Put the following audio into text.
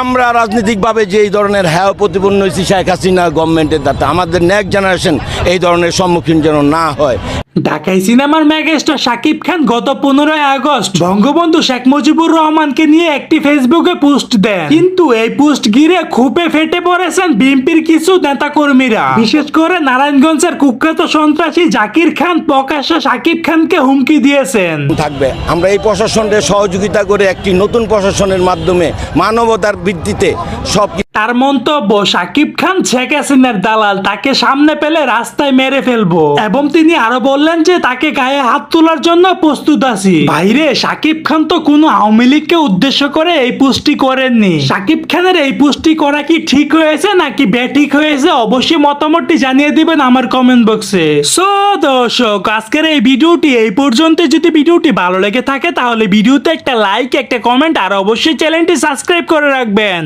আমরা রাজনৈতিকভাবে যে এই ধরনের হ্যাঁ প্রতিপন্ন হয়েছি শেখ হাসিনা গভর্নমেন্টের দাতা আমাদের নেক্সট জেনারেশন এই ধরনের সম্মুখীন যেন না হয়। ঢাকাই সিনেমার মেগাস্টার শাকিব খান গত পনেরোই আগস্ট বঙ্গবন্ধু শেখ মুজিবুর রহমানকে নিয়ে একটি ফেসবুকে পোস্ট দেন। কিন্তু এই পোস্ট ঘিরে খুপে ফেটে পড়েছেন বিএনপির কিছু নেতাকর্মীরা। বিশেষ করে নারায়ণগঞ্জের কুখ্যাত সন্ত্রাসী জাকির খান প্রকাশ্যে শাকিব খানকে হুমকি দিয়েছেন। থাকবে। আমরা এই প্রশাসনের সহযোগিতা করে একটি নতুন প্রশাসনের মাধ্যমে মানবতার ভিত্তিতে সব তার মন্তব্য শাকিব খান শেখ হাসিনার দালাল, তাকে সামনে পেলে রাস্তায় মেরে ফেলব। এবং তিনি আরও বললেন যে, তাকে গায়ে হাত তোলার জন্য প্রস্তুত আছি। ভাইরে শাকিব খান তো কোনো আওয়ামী লীগকে উদ্দেশ্য করে এই পুষ্টি করেননি। শাকিব খানের এই পুষ্টি করা কি ঠিক হয়েছে, নাকি ব্যাঠিক হয়েছে? অবশ্যই মতামতটি জানিয়ে দিবেন আমার কমেন্ট বক্সে সো দর্শক, আজকের এই ভিডিওটি এই পর্যন্ত। যদি ভিডিওটি ভালো লেগে থাকে, তাহলে ভিডিওতে একটা লাইক একটা কমেন্ট আর অবশ্যই চ্যানেলটি সাবস্ক্রাইব করে রাখবেন।